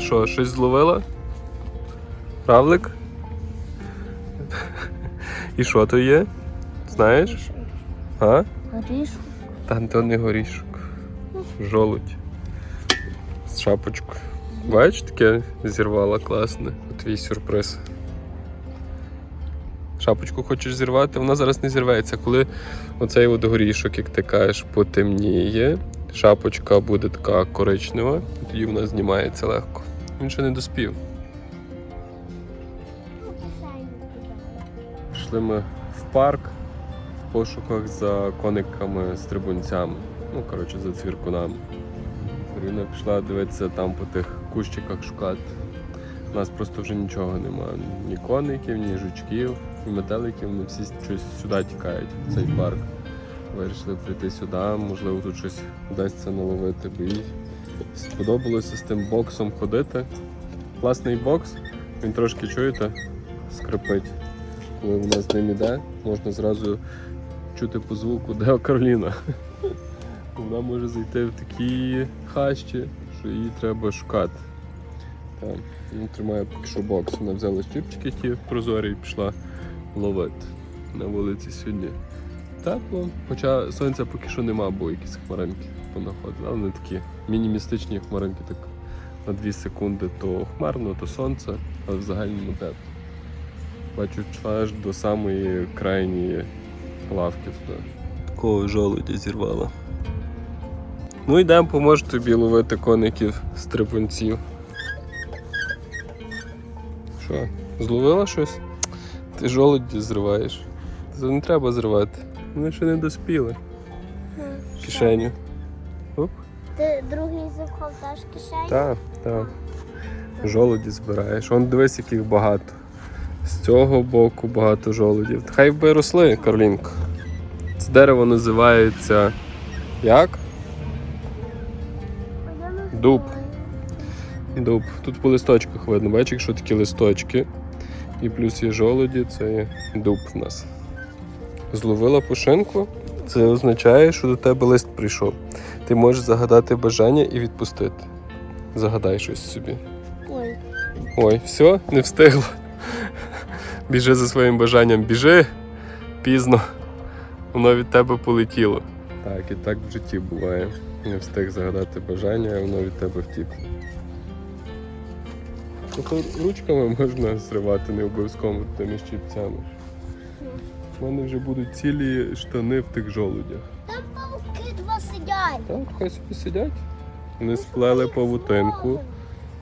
що, щось зловила? Равлик? І що то є? Знаєш? А? Горішку. Та то не горішок. Жолудь. З шапочкою. Бачиш, таке зірвала класне. Твій сюрприз. Шапочку хочеш зірвати, вона зараз не зірветься. Коли оцей от горішок, як ти кажеш, потемніє, шапочка буде така коричнева, тоді вона знімається легко. Він ще не доспів. Пішли ми в парк в пошуках за кониками-стрибунцями. Ну, коротше, за цвіркунами. Каріна пішла дивитися там по тих кущиках шукати. У нас просто вже нічого немає. Ні коників, ні жучків, ні метеликів, вони всі щось сюди тікають, в цей парк. Вирішили прийти сюди, можливо, тут щось вдасться наловити, бо їй сподобалося з тим боксом ходити. Класний бокс, він трошки чуєте, скрипить. Коли вона з ним іде, можна зразу чути по звуку, де Кароліна. Вона може зайти в такі хащі, що її треба шукати. Так, він тримає поки що бокс. Вона взяла щипчики ті прозорі і пішла ловити. На вулиці сьогодні тепло, хоча сонця поки що нема, бо якісь хмаринки понаходили. Але вони такі мінімістичні хмаринки, так на 2 секунди то хмарно, то сонце, але в загальному тепло. Бачу, аж до самої крайньої лавки туди. Такого жолудя зірвала. Ну йдемо, поможу тобі ловити коників стрибунців. Що, зловила щось? Ти жолуді зриваєш. Це не треба зривати. Вони ще не доспіли. Кишеню. Оп. Ти другий захов теж в кишені? Так, так. Жолуді збираєш. Он дивись, яких багато. З цього боку багато жолудів. Хай би росли, Карлінко. Це дерево називається як? Дуб. Дуб. Тут по листочках видно, бачиш, якщо такі листочки. І плюс є жолуді, це є дуб в нас. Зловила пушинку. Це означає, що до тебе лист прийшов. Ти можеш загадати бажання і відпустити. Загадай щось собі. Ой, Ой, все, не встигла. Біжи за своїм бажанням, біжи пізно. Воно від тебе полетіло. Так, і так в житті буває. Не встиг загадати бажання, а воно від тебе втікло. Ну, ручками можна зривати, не обов'язково тими щипцями. У мене вже будуть цілі штани в тих жолудях. там пауки два сидять. Так, хай собі сидять. Вони сплели павутинку.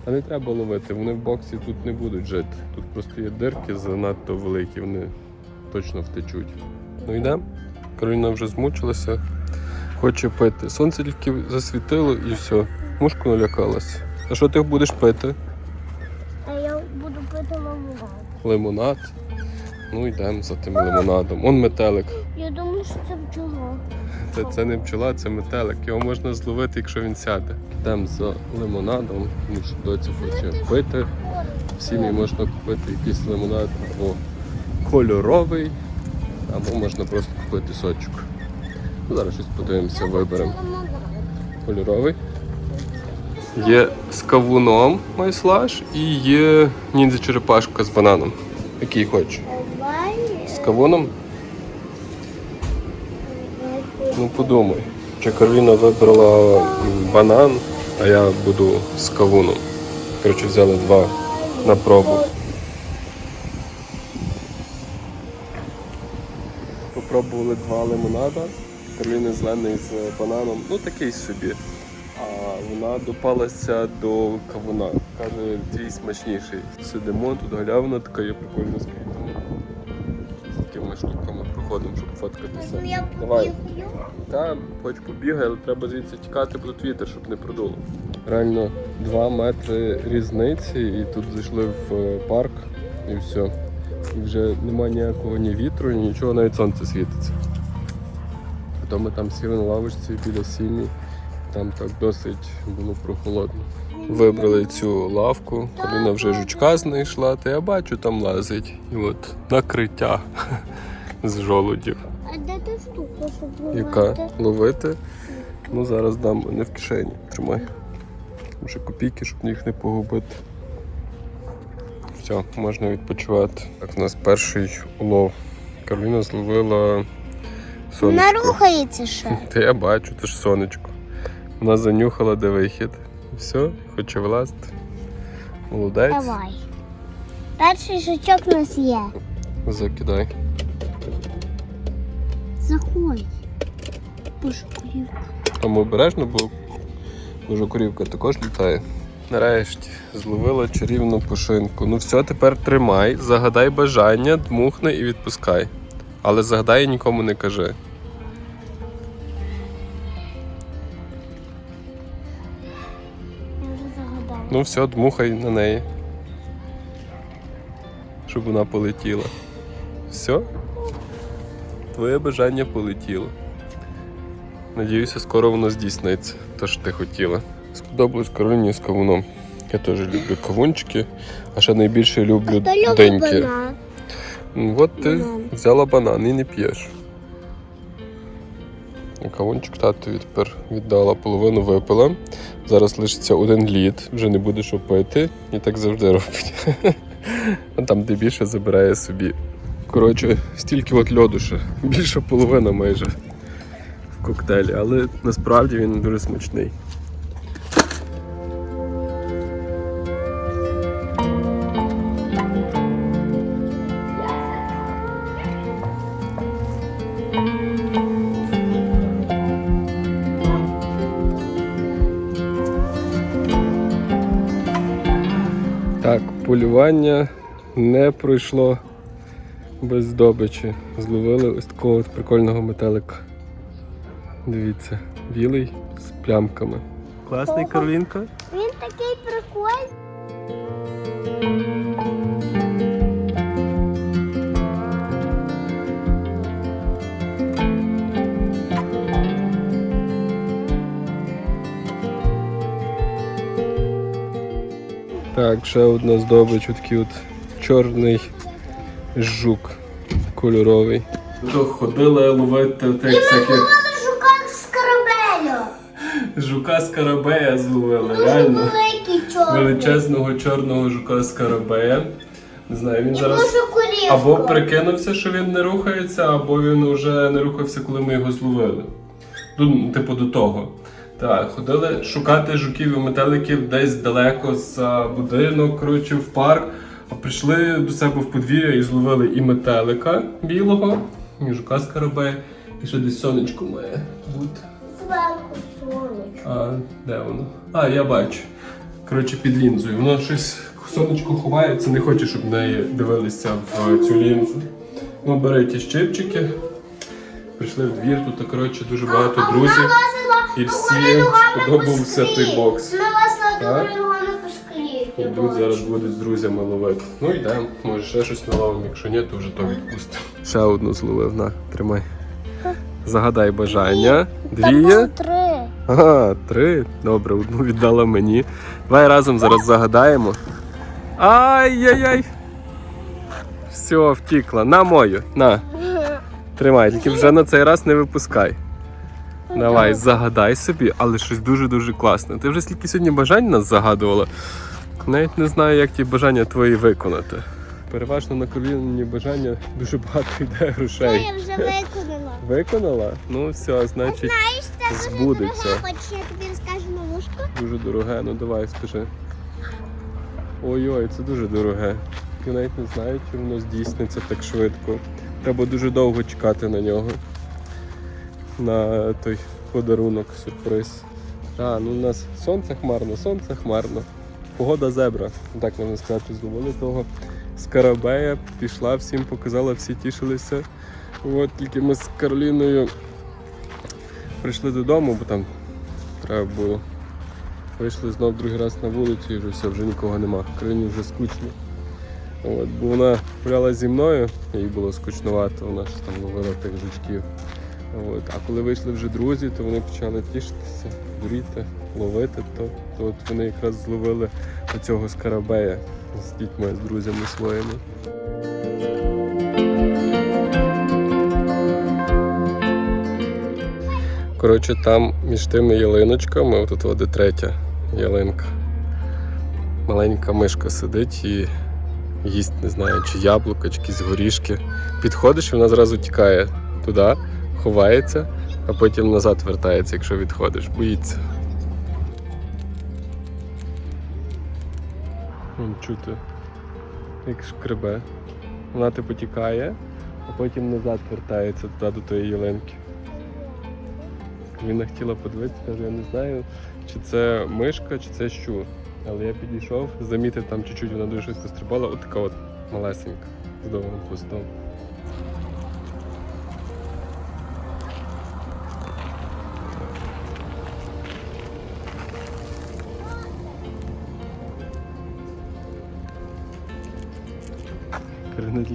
А не треба ловити, вони в боксі тут не будуть жити. Тут просто є дирки занадто великі, вони точно втечуть. Ну йдемо. Кароліна вже змучилася, хоче пити. Сонце тільки засвітило і все. Мушку налякалась. А що ти будеш пити? А я буду пити лимонад. Лимонад. Ну йдемо за тим лимонадом. Он метелик. Я думаю, що це бджола. Це, це не пчола, це метелик. Його можна зловити, якщо він сяде. Йдемо за лимонадом, тому що доця хоче пити. В сім'ї можна купити якийсь лимонад або кольоровий, або можна просто купити сочок. Ну, Зараз щось подивимося, виберемо. Кольоровий. Є з кавуном майслаж і є ніндзя черепашка з бананом. Який хочеш? Кавуном? Ну подумай. Чи Кароліна вибрала банан, а я буду з кавуном. Коротше, взяли два на пробу. Попробували два лимонада. Кароліни зелений з бананом. Ну такий собі. А вона допалася до кавуна. Каже, твій смачніший. Сидимо, тут галявина така є прикольна такими штуками щоб фоткатися. Я Давай. Та, хоч побігай, але треба звідси тікати, бо тут вітер, щоб не продуло. Реально 2 метри різниці, і тут зайшли в е, парк і все. І вже немає ніякого ні вітру, ні нічого, навіть сонце світиться. А то ми там сіли на лавочці біля сім'ї, там так досить було прохолодно. Вибрали цю лавку, Поліна вже жучка знайшла, та я бачу, там лазить. І от накриття з жолудів. А де ти штука, щоб Яка? ловити? Ловити? Ну зараз дам не в кишені. Тримай. Вже копійки, щоб їх не погубити. Все, можна відпочивати. Так, у нас перший улов. Кароліна зловила сонечко. Вона рухається ще. Та я бачу, це ж сонечко. Вона занюхала, де вихід. Все, хоче вилазити. Молодець. Давай. Перший жучок у нас є. Закидай. Заходь. Боже, курівка. Тому обережно, бо дуже корівка також літає. Нарешті зловила чарівну пушинку. Ну все, тепер тримай, загадай бажання, дмухни і відпускай. Але загадай і нікому не кажи. Я вже загадала. Ну все, дмухай на неї. Щоб вона полетіла. Все? Твоє бажання полетіло. Надіюся, скоро воно здійсниться, те, що ти хотіла. Сподобалось Кароліні з кавуном. Я теж люблю кавунчики, а ще найбільше люблю Хто деньки. банан? Ну, От ти Банан. взяла банан і не п'єш. Кавунчик татові тепер віддала половину випила. Зараз лишиться один лід, вже не буде що пити, і так завжди робить. А там, де більше забирає собі. Коротше, стільки от льоду ще, більша половина майже в коктейлі, але насправді він дуже смачний. Так, полювання не пройшло без здобичі. Зловили ось такого от прикольного метелика. Дивіться, білий з плямками. Класний. Каролінка. Він такий прикольний. Так, ще одна здобич, такий от чорний жук кольоровий. То ходили ловити тих всяких Жукак з корабелю. жука скарабея зловили, Дуже реально. великий чорний. Величезного чорного жука скарабея. Не знаю, він І зараз курівку. або прикинувся, що він не рухається, або він вже не рухався, коли ми його зловили. Ну, типу до того. Так, ходили шукати жуків і метеликів десь далеко за будинок, коротше, в парк. Прийшли до себе в подвір'я і зловили і метелика білого, і жука скарабея, і ще десь сонечко має бути. Зверху сонечко. А де воно? А, я бачу. Коротше, під лінзою. Воно щось сонечко ховається, не хоче, щоб в неї дивилися в цю лінзу. Ну, бери ті щипчики. Прийшли в двір, тут коротше дуже багато друзів. І всім сподобався той бокс. Ми вас на. Йдуть зараз будуть з друзями ловити. Ну йдемо, може ще щось наловимо, якщо ні, то вже то відпустимо. Ще одну зловив, на, тримай. Загадай бажання. Дві є? три. Ага, три. Добре, одну віддала мені. Давай разом зараз загадаємо. Ай-яй-яй. Все, втікла. На мою. На. Тримай, тільки вже на цей раз не випускай. Давай, загадай собі, але щось дуже-дуже класне. Ти вже скільки сьогодні бажань нас загадувала. Навіть не знаю, як ті бажання твої виконати. Переважно на коліні бажання дуже багато йде Це грошей. я вже виконала. Виконала? Ну все, значить. Знаєш, це дуже дороге. Хочеш, я тобі розкажу на вушко? Дуже дороге, ну давай скажи. Ой-ой, це дуже дороге. Я навіть не знаю, чи воно здійсниться так швидко. Треба дуже довго чекати на нього. На той подарунок, сюрприз. А, ну у нас сонце хмарно, сонце хмарно. Погода зебра. Так можна сказати, зловили того скарабея, пішла всім, показала, всі тішилися. От тільки ми з Кароліною прийшли додому, бо там треба було. Вийшли знов другий раз на вулицю і вже все, вже нікого нема. Країні вже скучно. От, бо вона гуляла зі мною, їй було скучнувато, вона ж там ловила тих жучків. От. А коли вийшли вже друзі, то вони почали тішитися, дуріти, ловити, то, то от вони якраз зловили оцього скарабея з дітьми, з друзями своїми. Коротше, там між тими ялиночками, отут от де третя ялинка. Маленька мишка сидить і їсть, не знаю, чи яблука, чи якісь горішки. Підходиш, і вона зразу тікає туди, ховається, а потім назад вертається, якщо відходиш. Боїться. Вон чути, як шкребе. Вона типу тікає, а потім назад вертається туди до тої ялинки. Він хотіла подивитися, каже, я не знаю, чи це мишка, чи це щур. Але я підійшов, замітив там чуть-чуть, вона дуже швидко стрибала, от така от малесенька, з довгим хвостом.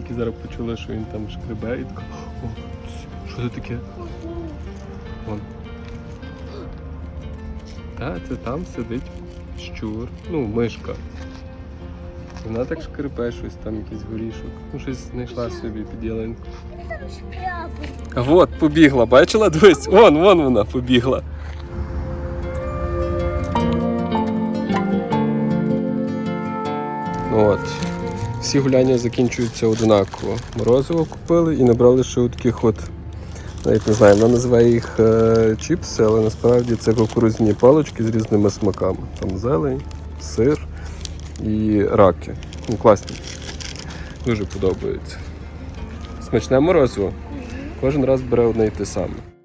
Тільки зараз почула, що він там шкребе і така, о, що це таке? Вон. Та, це там сидить щур, ну, мишка. Вона так шкребе щось, там якийсь горішок. Ну, щось знайшла собі під ялинку. А от, побігла, бачила? Дивись, вон, вон вона побігла. От. Всі гуляння закінчуються одинаково. Морозиво купили і набрали ще от таких от, навіть не знаю, вона називає їх е, чіпси, але насправді це кукурудзяні палички з різними смаками. Там зелень, сир і раки. Ну, класні. Дуже подобається. Смачне морозиво. Кожен раз бере одне і те саме.